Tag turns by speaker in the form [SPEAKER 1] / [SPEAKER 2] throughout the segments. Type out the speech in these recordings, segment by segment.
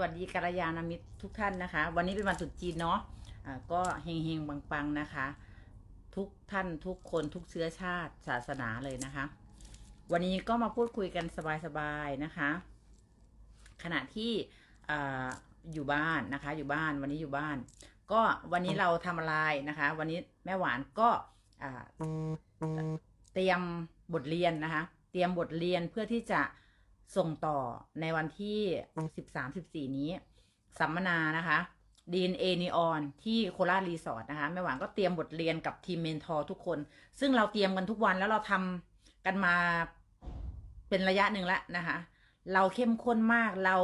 [SPEAKER 1] วัสดีกัลยาณมิตรทุกท่านนะคะ วันนี้เป็นวันตรุษจีนเนาะะก็เฮงเฮงๆปังๆนะคะ ทุกท่านทุกคนทุกเชื้อชาติศาสนาเลยนะคะ วันนี้ก็มาพูดคุยกันสบายๆนะคะ ขณะที่ออยู่บ้านนะคะ อยู่บ้านวันนี้อยู่บ้าน ก็วันนี้เราทำอะไรนะคะ วันนี้แม่หวานก็เตรียมบทเรียนนะคะ เตรียมบทเรียนเพื่อที่จะ ส่งต่อในวันที่สิบสามสิบสี่นี้ สัมมนานะคะ DNA Neon ที่โคราชรีสอร์ทนะคะแม่หวานก็เตรียมบทเรียนกับทีมเมนทอร์ทุกคน ซึ่งเราเตรียมกันทุกวันแล้วเราทำกันมาเป็นระยะหนึ่งแล้วนะคะ เราเข้มข้นมากเรา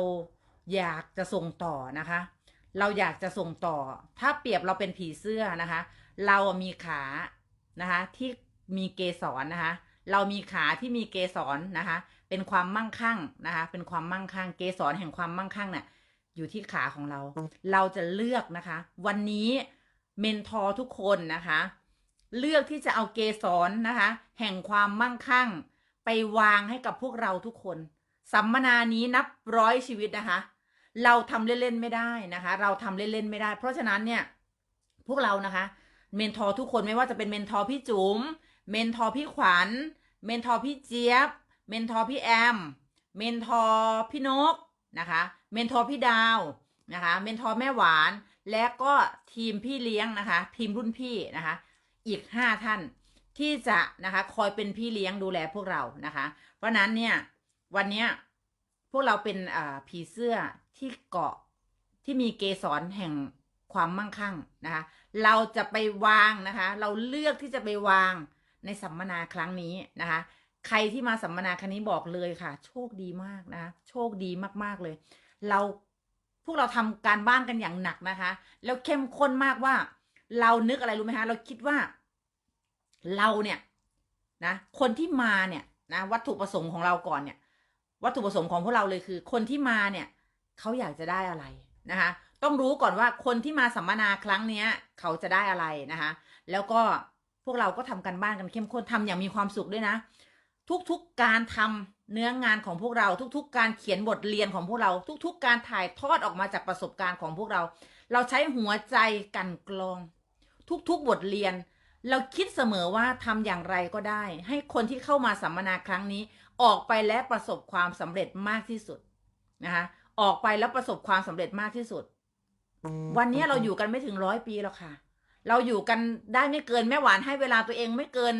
[SPEAKER 1] อยากจะส่งต่อนะคะ เราอยากจะส่งต่อ ถ้าเปรียบเราเป็นผีเสื้อนะคะ เราอะมีขานะคะที่มีเกสรนะคะ เรามีขาที่มีเกสรนะคะ เป็นความมั่งคั่งนะคะ เป็นความมั่งคั่ง เกสรแห่งความมั่งคั่งเนี่ยอยู่ที่ขาของเรา เราจะเลือกนะคะ วันนี้เมนทอร์ทุกคนนะคะ เลือกที่จะเอาเกสรนะคะ แห่งความมั่งคั่ง ไปวางให้กับพวกเราทุกคน สัมมนานี้นับร้อยชีวิตนะคะ เราทำเล่นๆไม่ได้นะคะ เราทำเล่นๆไม่ได้ เพราะฉะนั้นเนี่ยพวกเรานะคะ เมนทอร์ทุกคนไม่ว่าจะเป็นเมนทอร์พี่จุ๋มเมนทอร์พี่ขวัญ เมนทอร์พี่เจี๊ยบ เมนทอร์พี่แอม เมนทอร์พี่นกนะคะ เมนทอร์พี่ดาวนะคะ เมนทอร์แม่หวาน และก็ทีมพี่เลี้ยงนะคะ ทีมรุ่นพี่นะคะ อีกห้าท่านที่จะนะคะ คอยเป็นพี่เลี้ยงดูแลพวกเรานะคะ เพราะนั้นเนี่ยวันเนี้ยพวกเราเป็นผีเสื้อที่เกาะที่มีเกสรแห่งความมั่งคั่งนะคะ เราจะไปวางนะคะ เราเลือกที่จะไปวางในสัมมนาครั้งนี้นะคะ ใครที่มาสัมมนาครั้งนี้บอกเลยค่ะ โชคดีมากนะ โชคดีมากๆเลย เราพวกเราทำการบ้านกันอย่างหนักนะคะ แล้วเข้มข้นมากว่า เรานึกอะไรรู้ไหมคะเราคิดว่า เราเนี่ยนะคนที่มาเนี่ยนะวัตถุประสงค์ของเราก่อนเนี่ย วัตถุประสงค์ของพวกเราเลยคือ คนที่มาเนี่ยเขาอยากจะได้อะไรนะคะ ต้องรู้ก่อนว่าคนที่มาสัมมนาครั้งเนี้ย เขาจะได้อะไรนะคะ แล้วก็พวกเราก็ทำกันบ้านกันเข้มข้นทำอย่างมีความสุขด้วยนะ ทุกๆการทำเนื้องานของพวกเราทุก ๆ การเขียนบทเรียนของพวกเรา ทุก ๆ การถ่ายทอดออกมาจากประสบการณ์ของพวกเรา เราใช้หัวใจกันกรอง ทุก ๆ บทเรียน เราคิดเสมอว่าทำอย่างไรก็ได้ ให้คนที่เข้ามาสัมมนาครั้งนี้ ออกไปและประสบความสำเร็จมากที่สุดนะคะออกไปแล้วประสบความสำเร็จมากที่สุด วันนี้เราอยู่กันไม่ถึงร้อยปีหรอกค่ะ เราอยู่กันได้ไม่เกินแม่หวานให้เวลาตัวเองไม่เกิน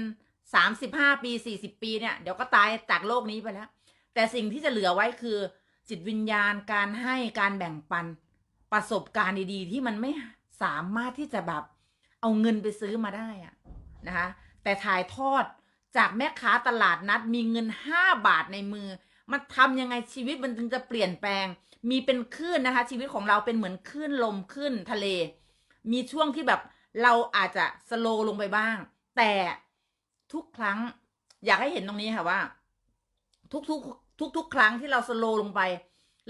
[SPEAKER 1] สามสิบห้าปีสี่สิบปีเนี่ยเดี๋ยวก็ตายจากโลกนี้ไปแล้ว แต่สิ่งที่จะเหลือไว้คือ จิตวิญญาณการให้การแบ่งปันประสบการณ์ดีๆ ที่มันไม่สามารถที่จะแบบเอาเงินไปซื้อมาได้อะนะคะ แต่ถ่ายทอดจากแม่ค้าตลาดนัดมีเงินห้าบาทในมือ มันทำยังไงชีวิตมันถึงจะเปลี่ยนแปลง มีเป็นคลื่นนะคะ ชีวิตของเราเป็นเหมือนคลื่นลมคลื่นทะเล มีช่วงที่แบบเราอาจจะสโลลงไปบ้าง แต่ ทุกครั้ง อยากให้เห็นตรงนี้ค่ะว่า ทุกๆทุกๆครั้งที่เราสโลลงไป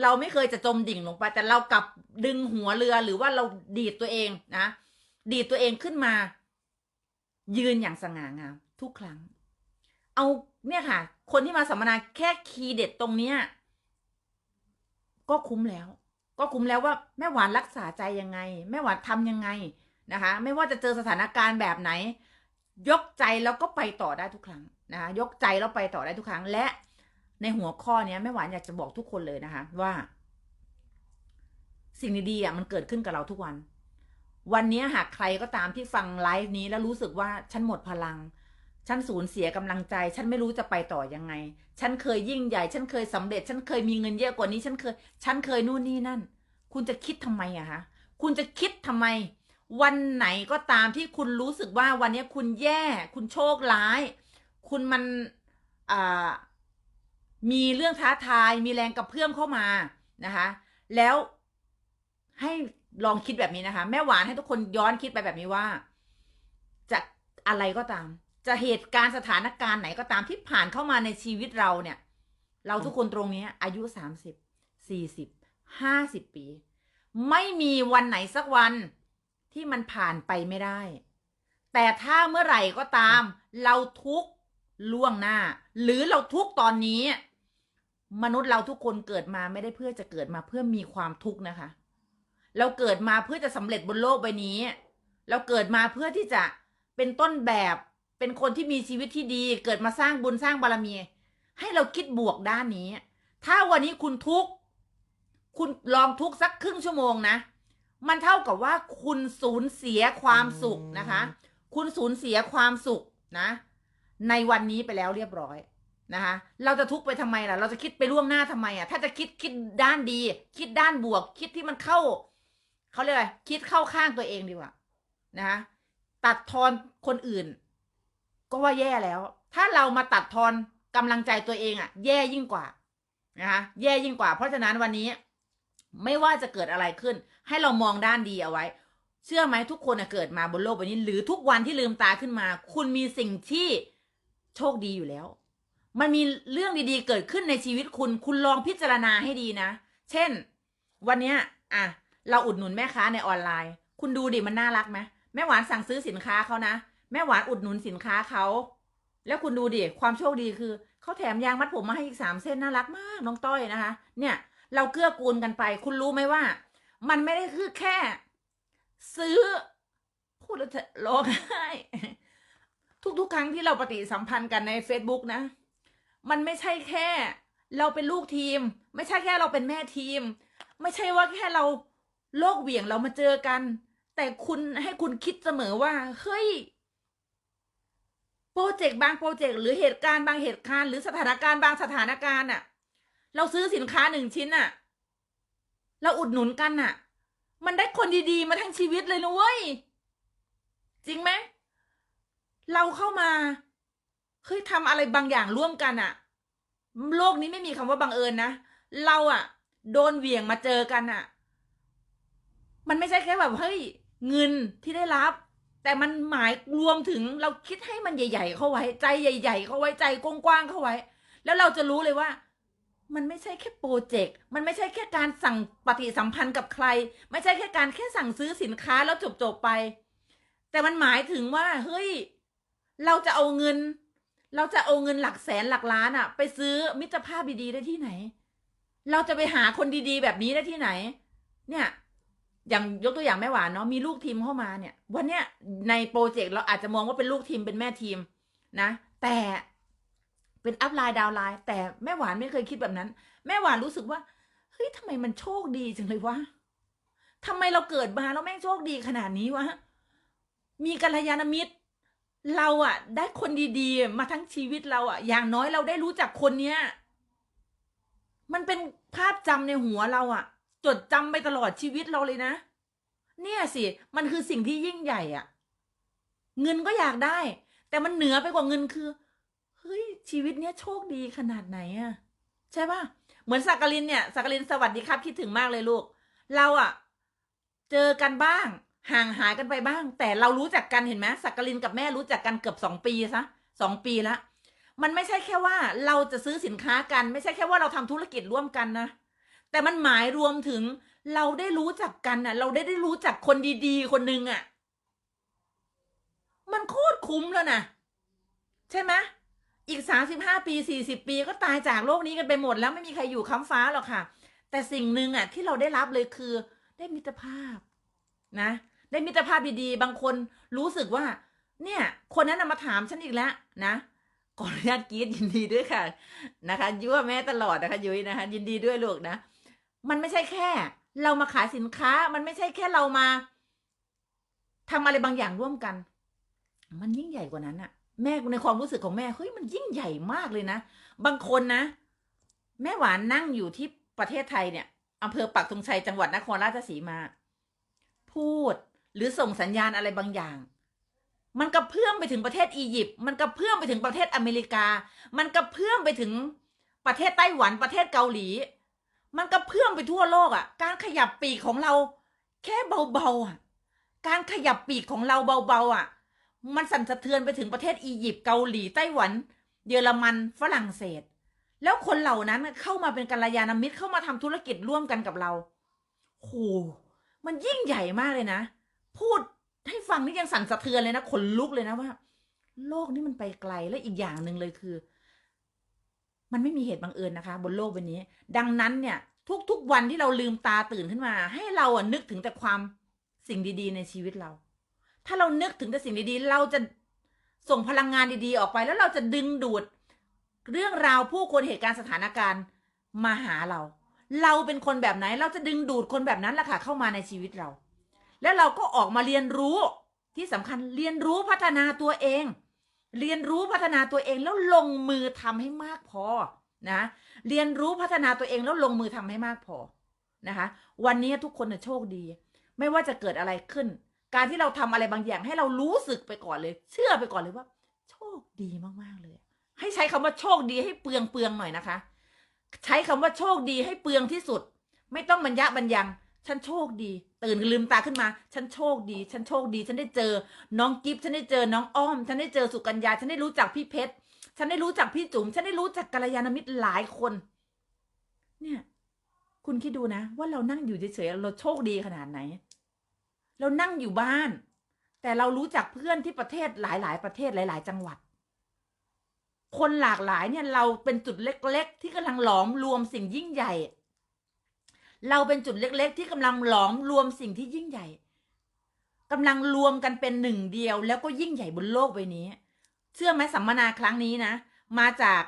[SPEAKER 1] เราไม่เคยจะจมดิ่งลงไป แต่เรากลับดึงหัวเรือหรือว่าเราดีดตัวเองนะดีดตัวเองขึ้นมา ยืนอย่างสง่างาม ทุกครั้ง เอาเนี่ยค่ะ คนที่มาสัมมนาแค่คีย์เด็ดตรงเนี้ยก็คุ้มแล้ว ก็คุ้มแล้วว่าแม่หวานรักษาใจยังไง แม่หวานทำยังไงนะคะ ไม่ว่าจะเจอสถานการณ์แบบไหน ยกใจแล้วก็ไปต่อได้ทุกครั้งนะคะยกใจแล้วไปต่อได้ทุกครั้ง และในหัวข้อเนี้ยแม่หวานอยากจะบอกทุกคนเลยนะคะ ว่า สิ่งดีๆอะมันเกิดขึ้นกับเราทุกวัน วันนี้หากใครก็ตามที่ฟังไลฟ์นี้แล้วรู้สึกว่าฉันหมดพลัง ฉันสูญเสียกำลังใจ ฉันไม่รู้จะไปต่อยังไง ฉันเคยยิ่งใหญ่ ฉันเคยสำเร็จ ฉันเคยมีเงินเยอะกว่านี้ ฉันเคย ฉันเคยนู่นนี่นั่น คุณจะคิดทำไมอะคะคุณจะคิดทำไม วันไหนก็ตามที่คุณรู้สึกว่าวันนี้คุณแย่ คุณโชคร้าย คุณมันมีเรื่องท้าทาย มีแรงกระเพื่อมเข้ามานะคะ แล้วให้ลองคิดแบบนี้นะคะ แม่หวานให้ทุกคนย้อนคิดไปแบบนี้ว่า จะอะไรก็ตาม จะเหตุการณ์สถานการณ์ไหนก็ตามที่ผ่านเข้ามาในชีวิตเราเนี่ย เราทุกคนตรงนี้อายุสามสิบสี่สิบห้าสิบปี ไม่มีวันไหนสักวัน ที่มันผ่านไปไม่ได้ แต่ถ้าเมื่อไหร่ก็ตาม เราทุกข์ล่วงหน้า หรือเราทุกข์ตอนนี้ มนุษย์เราทุกคนเกิดมาไม่ได้เพื่อจะเกิดมาเพื่อมีความทุกข์นะคะ เราเกิดมาเพื่อจะสำเร็จบนโลกใบนี้ เราเกิดมาเพื่อที่จะเป็นต้นแบบเป็นคนที่มีชีวิตที่ดี เกิดมาสร้างบุญสร้างบารมี ให้เราคิดบวกด้านนี้ ถ้าวันนี้คุณทุกข์ คุณลองทุกข์สักครึ่งชั่วโมงนะ มันเท่ากับว่าคุณสูญเสียความสุขนะคะ คุณสูญเสียความสุขนะ ในวันนี้ไปแล้วเรียบร้อยนะคะ เราจะทุกข์ไปทำไมล่ะ เราจะคิดไปล่วงหน้าทำไมอะ ถ้าจะคิดคิดด้านดี คิดด้านบวก คิดที่มันเข้าเขาเรียกอะไรคิดเข้าข้างตัวเองดีกว่านะคะตัดทอนคนอื่น ก็ว่าแย่แล้ว ถ้าเรามาตัดทอนกำลังใจตัวเองอะ แย่ยิ่งกว่านะคะแย่ยิ่งกว่า เพราะฉะนั้นวันนี้ ไม่ว่าจะเกิดอะไรขึ้น ให้เรามองด้านดีเอาไว้ เชื่อไหมทุกคนน่ะเกิดมาบนโลกใบนี้ หรือทุกวันที่ลืมตาขึ้นมา คุณมีสิ่งที่โชคดีอยู่แล้ว มันมีเรื่องดีๆ เกิดขึ้นในชีวิตคุณ คุณลองพิจารณาให้ดีนะ เช่น วันเนี้ยอะเราอุดหนุนแม่ค้าในออนไลน์ คุณดูดิมันน่ารักไหมแม่หวานสั่งซื้อสินค้าเขานะแม่หวานอุดหนุนสินค้าเขาแล้วคุณดูดิความโชคดีคือเขาแถมยางมัดผมมาให้อีกสามเส้นน่ารักมากน้องต้อยนะคะ เนี่ย เราเกื้อกูลกันไป คุณรู้ไหมว่า มันไม่ได้คือแค่ ซื้อ พูดแล้วจะร้องไห้ทุกๆ ครั้งที่เราปฏิสัมพันธ์กันใน Facebook นะ มันไม่ใช่แค่ เราเป็นลูกทีม ไม่ใช่แค่เราเป็นแม่ทีม ไม่ใช่ว่าแค่เราโลกเหวี่ยงเรามาเจอกัน แต่คุณให้คุณคิดเสมอว่า เฮ้ยโปรเจกต์บางโปรเจกต์หรือเหตุการณ์บางเหตุการณ์หรือสถานการณ์บางสถานการณ์อะเราซื้อสินค้าหนึ่งชิ้นอะ เราอุดหนุนกันอะมันได้คนดีๆ มาทั้งชีวิตเลยนะเว้ย จริงไหม เราเข้ามาเฮ้ยทำอะไรบางอย่างร่วมกันอะโลกนี้ไม่มีคำว่าบังเอิญนะ เราอะโดนเหวี่ยงมาเจอกันอะมันไม่ใช่แค่แบบเฮ้ยเงินที่ได้รับ แต่มันหมายรวมถึงเราคิดให้มันใหญ่ ๆ เข้าไว้ ใจใหญ่ ๆ เข้าไว้ใจกว้างๆเข้าไว้ แล้วเราจะรู้เลยว่า มันไม่ใช่แค่โปรเจกต์ มันไม่ใช่แค่การสั่งปฏิสัมพันธ์กับใคร ไม่ใช่แค่การแค่สั่งซื้อสินค้าแล้วจบๆไป แต่มันหมายถึงว่า เฮ้ย เราจะเอาเงิน เราจะเอาเงินหลักแสนหลักล้านอะไปซื้อมิตรภาพดีๆได้ที่ไหน เราจะไปหาคนดีๆ แบบนี้ได้ที่ไหน เนี่ย อย่างยกตัวอย่างแม่หวานเนาะ มีลูกทีมเข้ามาเนี่ย วันเนี้ยในโปรเจกต์เราอาจจะมองว่าเป็นลูกทีมเป็นแม่ทีมนะ แต่ เป็นอัพไลน์ดาวไลน์แต่แม่หวานไม่เคยคิดแบบนั้น แม่หวานรู้สึกว่าเฮ้ยทำไมมันโชคดีจังเลยวะทำไมเราเกิดมาแล้วแม่งโชคดีขนาดนี้วะมีกัลยาณมิตร เราอะได้คนดีๆ มาทั้งชีวิตเราอะอย่างน้อยเราได้รู้จักคนเนี้ย มันเป็นภาพจำในหัวเราอะจดจำไปตลอดชีวิตเราเลยนะ เนี่ยสิมันคือสิ่งที่ยิ่งใหญ่อะเงินก็อยากได้ แต่มันเหนือไปกว่าเงินคือ เฮ้ยชีวิตเนี้ยโชคดีขนาดไหนอะใช่ปะเหมือนสักกลินเนี่ยสักกลินสวัสดีครับคิดถึงมากเลยลูก เราอะเจอกันบ้าง ห่างหายกันไปบ้าง แต่เรารู้จักกันเห็นไหมสักกลินกับแม่รู้จักกันเกือบสองปีซะสองปีละมันไม่ใช่แค่ว่าเราจะซื้อสินค้ากัน ไม่ใช่แค่ว่าเราทำธุรกิจร่วมกันนะแต่มันหมายรวมถึงเราได้รู้จักกันน่ะ เราได้ได้รู้จักคนดีๆ คนหนึ่งอะ มันโคตรคุ้มแล้วนะใช่ไหม อีกสามสิบห้าปีสี่สิบปีก็ตายจากโลกนี้กันไปหมด แล้วไม่มีใครอยู่ค้ำฟ้าหรอกค่ะ แต่สิ่งหนึ่งอะที่เราได้รับเลยคือ ได้มิตรภาพนะ ได้มิตรภาพดีๆ บางคนรู้สึกว่า เนี่ย คนนั้นมาถามฉันอีกแล้วนะขออนุญาตกรีดยินดีด้วยค่ะนะคะยั่วแม่ตลอดนะคะยุ้ยนะคะ ยินดีด้วยลูกนะ มันไม่ใช่แค่ เรามาขายสินค้า มันไม่ใช่แค่เรามาทำอะไรบางอย่างร่วมกัน มันยิ่งใหญ่กว่านั้นอะ แม่ในความรู้สึกของแม่เฮ้ยมันยิ่งใหญ่มากเลยนะ บางคนนะ แม่หวานนั่งอยู่ที่ประเทศไทยเนี่ยอำเภอปักธงชัยจังหวัดนครราชสีมา พูดหรือส่งสัญญาณอะไรบางอย่าง มันกระเพื่อมไปถึงประเทศอียิปต์มันกระเพื่อมไปถึงประเทศอเมริกา มันกระเพื่อมไปถึงประเทศไต้หวันประเทศเกาหลี มันกระเพื่อมไปทั่วโลกอะ การขยับปีกของเรา แค่เบาๆอะ การขยับปีกของเราเบาๆอะ มันสั่นสะเทือนไปถึงประเทศอียิปต์เกาหลีไต้หวัน เยอรมันฝรั่งเศส แล้วคนเหล่านั้นเข้ามาเป็นกัลยาณมิตรเข้ามาทำธุรกิจร่วมกันกับเราโหมันยิ่งใหญ่มากเลยนะ พูดให้ฟังนี่ยังสั่นสะเทือนเลยนะขนลุกเลยนะว่า โลกนี้มันไปไกลและอีกอย่างหนึ่งเลยคือ มันไม่มีเหตุบังเอิญนะคะ บนโลกใบนี้ ดังนั้นเนี่ย ทุกๆวันที่เราลืมตาตื่นขึ้นมา ให้เราอะนึกถึงแต่ความสิ่งดี ๆ ในชีวิตเรา ถ้าเรานึกถึงแต่สิ่งดีๆ เราจะส่งพลังงานดีๆ ออกไป แล้วเราจะดึงดูด เรื่องราวผู้คนเหตุการณ์สถานการณ์มาหาเรา เราเป็นคนแบบไหน เราจะดึงดูดคนแบบนั้นแหละค่ะเข้ามาในชีวิตเรา แล้วเราก็ออกมาเรียนรู้ที่สำคัญเรียนรู้พัฒนาตัวเอง เรียนรู้พัฒนาตัวเองแล้วลงมือทำให้มากพอนะ เรียนรู้พัฒนาตัวเองแล้วลงมือทำให้มากพอนะคะ วันนี้ทุกคนนะโชคดี ไม่ว่าจะเกิดอะไรขึ้น การที่เราทำอะไรบางอย่างให้เรารู้สึกไปก่อนเลย เชื่อไปก่อนเลยว่า โชคดีมากๆเลย ให้ใช้คำว่าโชคดีให้เปลืองเปลืองหน่อยนะคะ ใช้คำว่าโชคดีให้เปลืองที่สุด ไม่ต้องบรรยะบรรยังฉันโชคดี ตื่นลืมตาขึ้นมา ฉันโชคดี ฉันโชคดี ฉันได้เจอ น้องกิฟฉันได้เจอน้องอ้อม ฉันได้เจอสุกัญญา ฉันได้รู้จักพี่เพชร ฉันได้รู้จักพี่จุ๋ม ฉันได้รู้จักกัลยาณมิตรหลายคน เนี่ย คุณคิดดูนะ ว่าเรานั่งอยู่เฉยๆเราโชคดีขนาดไหน เรานั่งอยู่บ้าน แต่เรารู้จักเพื่อนที่ประเทศหลาย ๆ ประเทศหลาย ๆ จังหวัด คนหลากหลายเนี่ยเราเป็นจุดเล็ก ๆ ที่กำลังหลอมรวมสิ่งยิ่งใหญ่ เราเป็นจุดเล็ก ๆ ที่กำลังหลอมรวมสิ่งที่ยิ่งใหญ่กำลังรวมกันเป็นหนึ่งเดียว แล้วก็ยิ่งใหญ่บนโลกใบนี้ เชื่อไหมสัมมนาครั้งนี้นะ มาจาก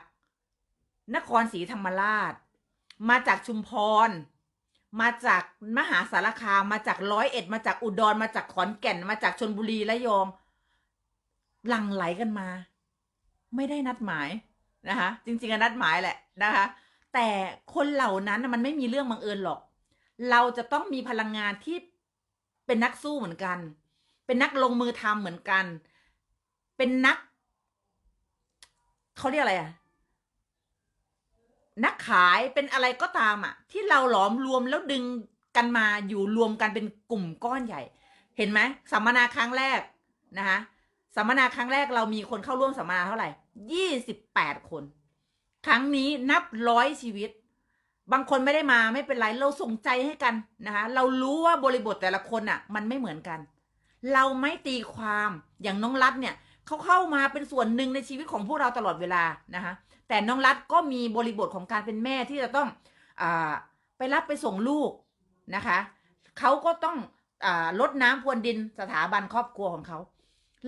[SPEAKER 1] นครศรีธรรมราช มาจากชุมพร มาจากมหาสารคามมาจากร้อยเอ็ดมาจากอุดรมาจากขอนแก่นมาจากชนบุรีและยองหลั่งไหลกันมา ไม่ได้นัดหมายนะคะ จริงๆอะนัดหมายแหละนะคะ แต่คนเหล่านั้นมันไม่มีเรื่องบังเอิญหรอก เราจะต้องมีพลังงานที่เป็นนักสู้เหมือนกัน เป็นนักลงมือทำเหมือนกัน เป็นนักเขาเรียกอะไรอะ นักขายเป็นอะไรก็ตามอะที่เราหลอมรวมแล้วดึงกันมาอยู่รวมกันเป็นกลุ่มก้อนใหญ่ เห็นไหมสัมมนาครั้งแรกนะคะสัมมนาครั้งแรกเรามีคนเข้าร่วมสัมมนาเท่าไหร่ยี่สิบแปดคน ครั้งนี้นับร้อยชีวิต บางคนไม่ได้มาไม่เป็นไรเราส่งใจให้กันนะคะ เรารู้ว่าบริบทแต่ละคนอะ มันไม่เหมือนกัน เราไม่ตีความอย่างน้องรัฐเนี่ยเขาเข้ามาเป็นส่วนหนึ่งในชีวิตของพวกเราตลอดเวลานะคะ แต่น้องรัฐก็มีบริบทของการเป็นแม่ที่จะต้องอไปรับไปส่งลูกนะคะเขาก็ต้องอลดน้ำพรวนดินสถาบันครอบครัวของเขา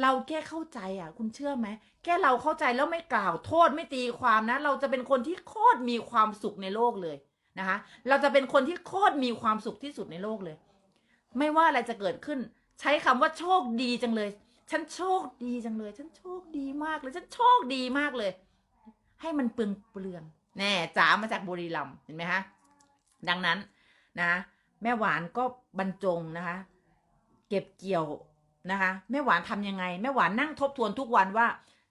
[SPEAKER 1] เราแค่เข้าใจอะ คุณเชื่อไหมแค่เราเข้าใจแล้วไม่กล่าวโทษไม่ตีความนะ เราจะเป็นคนที่โคตรมีความสุขในโลกเลยนะคะ เราจะเป็นคนที่โคตรมีความสุขที่สุดในโลกเลย ไม่ว่าอะไรจะเกิดขึ้น ใช้คำว่าโชคดีจังเลย ฉันโชคดีจังเลย ฉันโชคดีมากเลย ฉันโชคดีมากเลย ให้มันเปลืองเปลืองแน่จ๋ามาจากบุรีรัมย์เห็นไหมฮะดังนั้นนะ แม่หวานก็บรรจงนะคะ เก็บเกี่ยวนะคะ แม่หวานทำยังไง แม่หวานนั่งทบทวนทุกวันว่า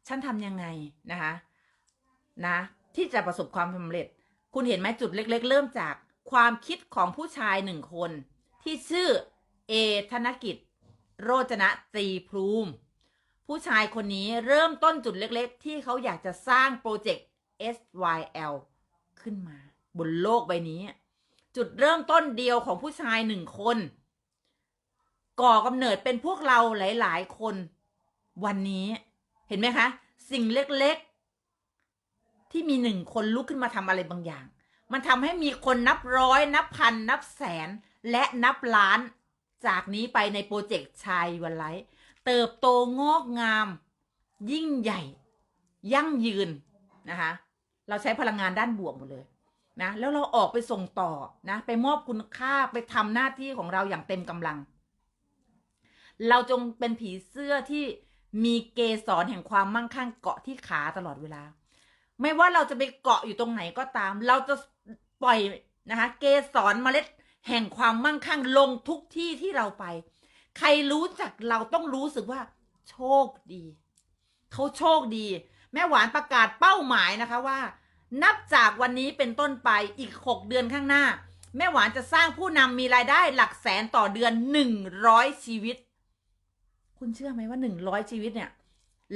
[SPEAKER 1] ฉันทำยังไงนะคะนะ ที่จะประสบความสำเร็จ คุณเห็นไหมจุดเล็ก ๆ เริ่มจากความคิดของผู้ชายหนึ่งคน ที่ชื่อเอธนกิจ โรจนะตีพรูม ผู้ชายคนนี้เริ่มต้นจุดเล็กๆ ที่เขาอยากจะสร้างโปรเจกต์ SYL ขึ้นมา บนโลกใบนี้ จุดเริ่มต้นเดียวของผู้ชายหนึ่งคน ก่อกำเนิดเป็นพวกเราหลายๆ คน วันนี้เห็นไหมคะ สิ่งเล็กๆ ที่มีหนึ่งคนลุกขึ้นมาทำอะไรบางอย่าง มันทำให้มีคนนับร้อย นับพัน นับแสน และนับล้าน จากนี้ไปในโปรเจกต์ชายวันไลท์ เติบโตงอกงาม ยิ่งใหญ่ ยั่งยืนนะคะ เราใช้พลังงานด้านบวกหมดเลยนะแล้วเราออกไปส่งต่อนะไปมอบคุณค่าไปทำหน้าที่ของเราอย่างเต็มกำลัง เราจงเป็นผีเสื้อที่มีเกสรแห่งความมั่งคั่งเกาะที่ขาตลอดเวลา ไม่ว่าเราจะไปเกาะอยู่ตรงไหนก็ตาม เราจะปล่อยนะคะ เกสรเมล็ดแห่งความมั่งคั่งลงทุกที่ที่เราไป ใครรู้จักเราต้องรู้สึกว่า โชคดีเขาโชคดี แม่หวานประกาศเป้าหมายนะคะว่า นับจากวันนี้เป็นต้นไปอีก 6 เดือนข้างหน้า แม่หวานจะสร้างผู้นำมีรายได้หลักแสนต่อเดือน 100 ชีวิต คุณเชื่อไหมว่า 100 ชีวิตเนี่ย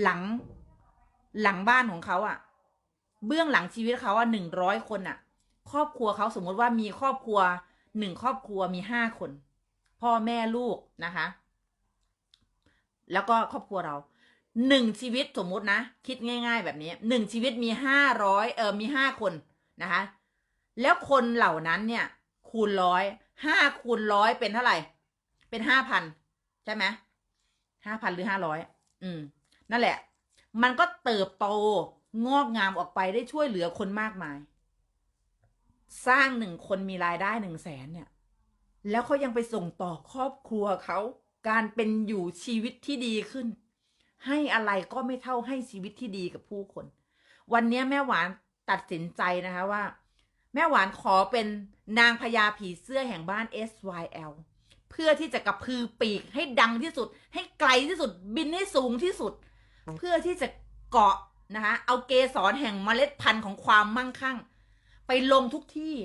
[SPEAKER 1] หลังหลังบ้านของเขาอะเบื้องหลังชีวิตเขาอะ100คนอะครอบครัวเขาสมมติว่ามีครอบครัวหนึ่งครอบครัวมีห้าคน พ่อแม่ลูกนะคะ แล้วก็ครอบครัวเราหนึ่งชีวิตสมมุตินะ คิดง่าย ๆ แบบนี้หนึ่งชีวิตมีห้าร้อยเออมีห้าคนนะคะ แล้วคนเหล่านั้นเนี่ย คูณร้อยห้าคูณร้อยเป็นเท่าไหร่ เป็นห้าพันใช่ไหมห้าพันหรือห้าร้อยอืม นั่นแหละ มันก็เติบโตงอกงามออกไปได้ช่วยเหลือคนมากมาย สร้างหนึ่งคนมีรายได้หนึ่งแสนเนี่ย แล้วเขายังไปส่งต่อครอบครัวเขาการเป็นอยู่ชีวิตที่ดีขึ้น ให้อะไรก็ไม่เท่าให้ชีวิตที่ดีกับผู้คน วันนี้แม่หวานตัดสินใจนะคะว่า แม่หวานขอเป็นนางพญาผีเสื้อแห่งบ้าน SYL เพื่อที่จะกระพือปีกให้ดังที่สุด ให้ไกลที่สุดบินให้สูงที่สุด เพื่อที่จะเกาะนะคะเอาเกสรแห่งเมล็ดพันธุ์ของความมั่งคั่ง ไปลงทุกที่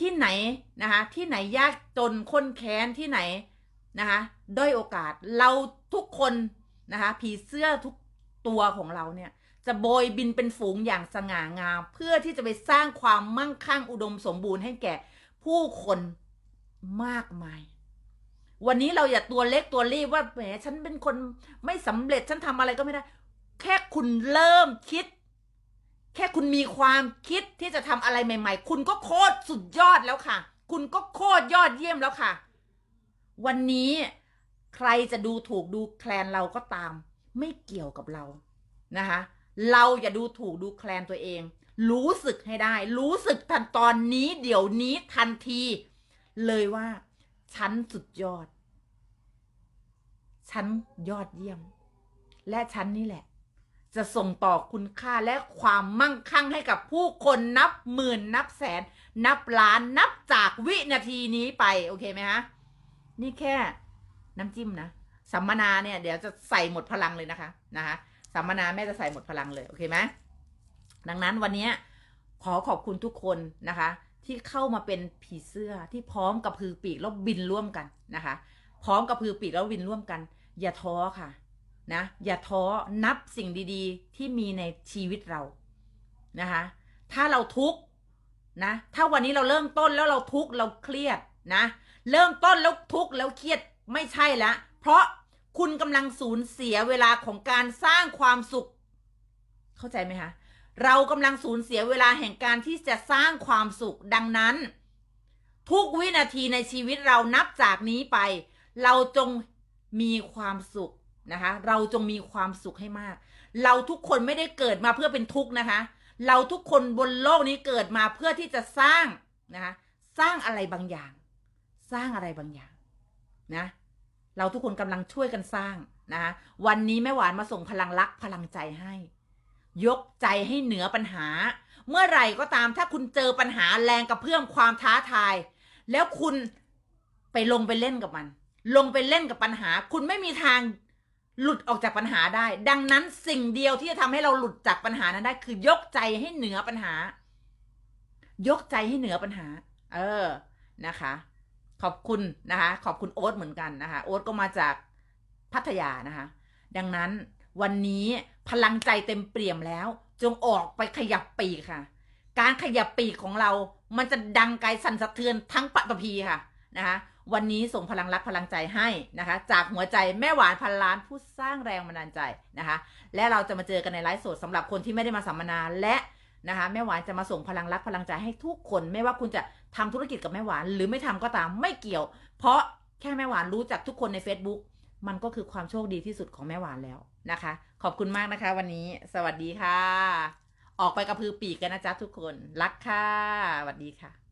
[SPEAKER 1] ที่ไหนนะคะที่ไหนยากจนค้นแค้นที่ไหนนะคะด้อยโอกาสเราทุกคนนะคะผีเสื้อทุกตัวของเราเนี่ยจะโบยบินเป็นฝูงอย่างสง่างาม เพื่อที่จะไปสร้างความมั่งคั่งอุดมสมบูรณ์ให้แก่ผู้คนมากมาย วันนี้เราอย่าตัวเล็กตัวรีบว่าแหมฉันเป็นคนไม่สำเร็จฉันทำอะไรก็ไม่ได้ แค่คุณเริ่มคิด แค่คุณมีความคิดที่จะทำอะไรใหม่ ๆ คุณก็โคตรสุดยอดแล้วค่ะ คุณก็โคตรยอดเยี่ยมแล้วค่ะ วันนี้ใครจะดูถูกดูแคลนเราก็ตาม ไม่เกี่ยวกับเรานะคะ เราอย่าดูถูกดูแคลนตัวเอง รู้สึกให้ได้ รู้สึกทันตอนนี้เดี๋ยวนี้ทันที เลยว่า ฉันสุดยอด ฉันยอดเยี่ยม และฉันนี่แหละ จะส่งต่อคุณค่าและความมั่งคั่งให้กับผู้คนนับหมื่นนับแสน นับล้านนับจากวินาทีนี้ไป โอเคไหมฮะ นี่แค่น้ำจิ้มนะ สัมมนาเนี่ยเดี๋ยวจะใส่หมดพลังเลยนะคะนะคะสัมมนาแม่จะใส่หมดพลังเลยโอเคไหมดังนั้นวันนี้ขอขอบคุณทุกคนนะคะ ที่เข้ามาเป็นผีเสื้อที่พร้อมกับพือปีกแล้วบินร่วมกันนะคะ พร้อมกับพือปีกแล้วบินร่วมกัน อย่าท้อค่ะ นะอย่าท้อนับสิ่งดีๆ ที่มีในชีวิตเรานะคะถ้าเราทุกข์นะถ้าวันนี้เราเริ่มต้นแล้วเราทุกข์เราเครียดนะ เริ่มต้นแล้วทุกข์แล้วเครียดไม่ใช่ล้วเพราะคุณกำลังสูญเสียเวลาของการสร้างความสุข เข้าใจไหมคะเรากำลังสูญเสียเวลาแห่งการที่จะสร้างความสุขดังนั้น ทุกวินาทีในชีวิตเรานับจากนี้ไป เราจงมีความสุข นะคะ เราจงมีความสุขให้มาก เราทุกคนไม่ได้เกิดมาเพื่อเป็นทุกข์นะคะ เราทุกคนบนโลกนี้เกิดมาเพื่อที่จะสร้างนะคะ สร้างอะไรบางอย่าง สร้างอะไรบางอย่างนะ เราทุกคนกำลังช่วยกันสร้างนะคะวันนี้แม่หวานมาส่งพลังรักพลังใจให้ ยกใจให้เหนือปัญหา เมื่อไหร่ก็ตามถ้าคุณเจอปัญหาแรงกระเพื่อมความท้าทาย แล้วคุณไปลงไปเล่นกับมัน ลงไปเล่นกับปัญหา คุณไม่มีทาง หลุดออกจากปัญหาได้ ดังนั้นสิ่งเดียวที่จะทำให้เราหลุดจากปัญหานั้นได้ คือยกใจให้เหนือปัญหา ยกใจให้เหนือปัญหา เออนะคะ ขอบคุณนะคะ ขอบคุณโอ๊ตเหมือนกันนะคะ โอ๊ตก็มาจากพัทยานะคะ ดังนั้นวันนี้พลังใจเต็มเปี่ยมแล้ว จงออกไปขยับปีกค่ะ การขยับปีกของเรา มันจะดังไกลสั่นสะเทือนทั้งปัตตภีค่ะนะคะ วันนี้ส่งพลังรักพลังใจให้นะคะ จากหัวใจแม่หวานพันล้านผู้สร้างแรงบันดาลใจนะคะ และเราจะมาเจอกันในไลฟ์สดสำหรับคนที่ไม่ได้มาสัมมนาและนะคะแม่หวานจะมาส่งพลังรักพลังใจให้ทุกคนไม่ว่าคุณจะทำธุรกิจกับแม่หวาน หรือไม่ทำก็ตามไม่เกี่ยว เพราะแค่แม่หวานรู้จักทุกคนใน Facebook มันก็คือความโชคดีที่สุดของแม่หวานแล้วนะคะ ขอบคุณมากนะคะ วันนี้สวัสดีค่ะ ออกไปกระพือปีกกันนะจ๊ะทุกคนรักค่ะสวัสดีค่ะ